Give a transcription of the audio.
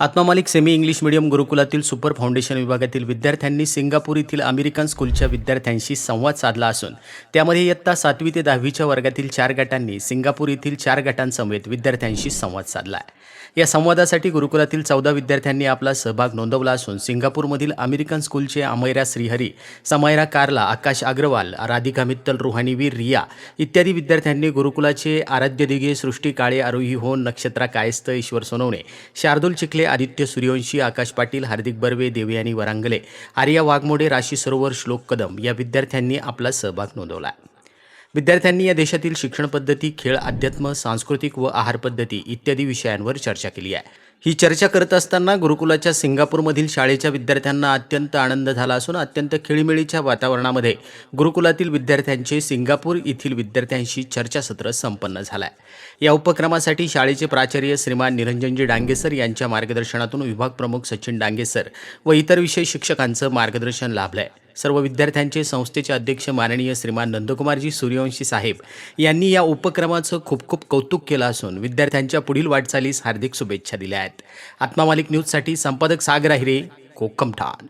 Atma Malik semi English medium गुरुकुलातील super foundation विभागातील विद्यार्थ्यांनी Singapore येथील अमेरिकन स्कूलच्या विद्यार्थ्यांशी संवाद साधला असून त्यामध्ये इयत्ता सातवी ते दहावीच्या वर्गातील चार गटांनी सिंगापूर येथील चार गटांसमवेत विद्यार्थ्यांशी संवाद साधला. आहे या संवादासाठी गुरुकुलातील चौदा विद्यार्थ्यांनी आपला सहभाग नोंदवला असून सिंगापूरमधील अमेरिकन स्कूलचे अमैरा श्रीहरी समायरा कार्ला आकाश अग्रवाल राधिका मित्तल रुहानीवीर रिया इत्यादी विद्यार्थ्यांनी गुरुकुलाचे आराध्य दिघे सृष्टी काळे आरोही होन नक्षत्रा कायस्थ ईश्वर सोनवणे शार्दूल चिखले आदित्य सूर्यवंशी आकाश पाटील हार्दिक बर्वे देवयानी वरांगले आर्या वाघमोडे राशी सरोवर श्लोक कदम या विद्यार्थ्यांनी आपला सहभाग नोंदवला. विद्यार्थ्यांनी या देशातील शिक्षण पद्धती खेळ अध्यात्म सांस्कृतिक व आहार पद्धती इत्यादी विषयांवर चर्चा केली आहे. ही चर्चा करत असताना गुरुकुलाच्या सिंगापूरमधील शाळेच्या विद्यार्थ्यांना अत्यंत आनंद झाला असून अत्यंत खेळीमेळीच्या वातावरणामध्ये गुरुकुलातील विद्यार्थ्यांचे सिंगापूर येथील विद्यार्थ्यांशी चर्चासत्र संपन्न झालं आहे या उपक्रमासाठी शाळेचे प्राचार्य श्रीमान निरंजनजी डांगेसर यांच्या मार्गदर्शनातून विभाग प्रमुख सचिन डांगेसर व इतर विषय शिक्षकांचं मार्गदर्शन लाभलं आहे सर्व विद्यार्थ्यांचे संस्थेचे अध्यक्ष माननीय श्रीमान नंदकुमारजी सूर्यवंशी साहेब यांनी या उपक्रमाचं खूप खूप कौतुक केलं असून विद्यार्थ्यांच्या पुढील वाटचालीस हार्दिक शुभेच्छा दिल्या आहेत. आत्मा मालिक न्यूजसाठी संपादक सागर आहिरे कोकमठाण.